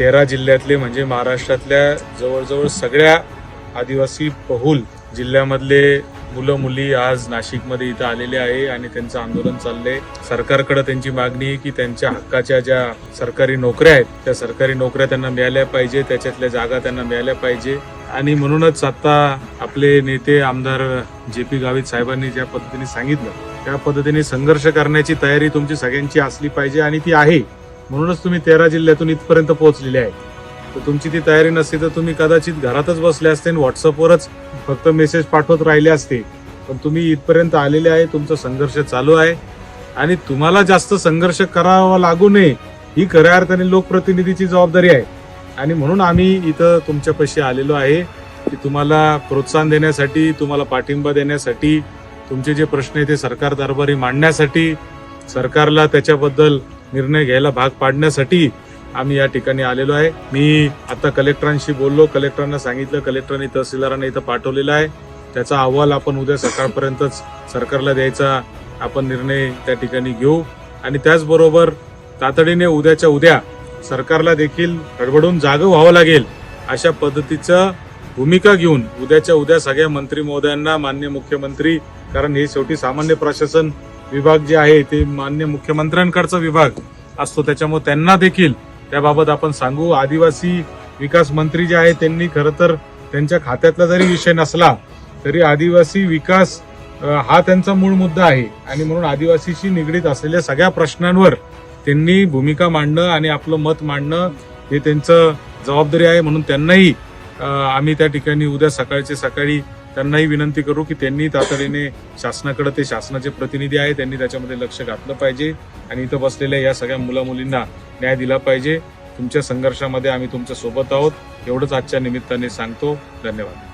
तेरा जिल्ह्यातले म्हणजे महाराष्ट्रातल्या जवळजवळ सगळ्या आदिवासी बहुल जिल्ह्यामधले मुलं मुली आज नाशिकमध्ये इथं आलेले आहे आणि त्यांचं आंदोलन चाललंय. सरकारकडे त्यांची मागणी आहे की त्यांच्या हक्काच्या ज्या सरकारी नोकऱ्या आहेत त्या सरकारी नोकऱ्या त्यांना मिळाल्या पाहिजे त्याच्यातल्या जागा त्यांना मिळाल्या पाहिजे. आणि म्हणूनच आता आपले नेते आमदार जे पी गावित साहेबांनी ज्या पद्धतीने सांगितलं त्या पद्धतीने संघर्ष करण्याची तयारी तुमची सगळ्यांची असली पाहिजे आणि ती आहे. म्हणूनच तुम्ही तेरा जिल्ह्यातून इथपर्यंत पोहोचलेले आहे तर तुमची ती तयारी नसती तर तुम्ही कदाचित घरातच बसले असते आणि व्हॉट्सअपवरच फक्त मेसेज पाठवत राहिले असते. पण तुम्ही इथपर्यंत आलेले आहे तुमचा संघर्ष चालू आहे. आणि तुम्हाला जास्त संघर्ष करावा लागू नये ही खऱ्या अर्थाने लोकप्रतिनिधीची जबाबदारी आहे. आणि म्हणून आम्ही इथं तुमच्यापाशी आलेलो आहे की तुम्हाला प्रोत्साहन देण्यासाठी तुम्हाला पाठिंबा देण्यासाठी तुमचे जे प्रश्न आहे ते सरकार दरबारी मांडण्यासाठी सरकारला त्याच्याबद्दल निर्णय घ्यायला भाग पाडण्यासाठी आम्ही या ठिकाणी आलेलो आहे. मी आता कलेक्टरांशी बोललो. कलेक्टरांना सांगितलं. कलेक्टरांनी तहसीलदारांना इथं पाठवलेला आहे. त्याचा अहवाल आपण उद्या सकाळपर्यंतच सरकारला द्यायचा. आपण निर्णय त्या ठिकाणी घेऊ. आणि त्याचबरोबर तातडीने उद्याच्या उद्या सरकारला देखील हडबडून जागं व्हावं लागेल अशा पद्धतीचं भूमिका घेऊन उद्याच्या उद्या सगळ्या मंत्री महोदयांना मान्य मुख्यमंत्री कारण हे शेवटी सामान्य प्रशासन विभाग जे आहे ते मान्य मुख्यमंत्र्यांकडचा विभाग असतो. त्याच्यामुळे त्यांना देखील त्याबाबत आपण सांगू. आदिवासी विकास मंत्री जे आहे त्यांनी खरं तर त्यांच्या खात्यातला जरी विषय नसला तरी आदिवासी विकास हा त्यांचा मूळ मुद्दा आहे. आणि म्हणून आदिवासीशी निगडीत असलेल्या सगळ्या प्रश्नांवर त्यांनी भूमिका मांडणं आणि आपलं मत मांडणं हे त्यांचं जबाबदारी आहे. म्हणून त्यांनाही आम्ही त्या ठिकाणी उद्या सकाळचे सकाळी त्यांनाही विनंती करू की त्यांनी तातडीने शासनाकडे ते शासनाचे प्रतिनिधी आहे त्यांनी त्याच्यामध्ये लक्ष घातलं पाहिजे आणि इथं बसलेल्या या सगळ्या मुला मुलींना न्याय दिला पाहिजे. तुमच्या संघर्षामध्ये आम्ही तुमच्यासोबत आहोत. एवढंच आजच्या निमित्ताने सांगतो. धन्यवाद.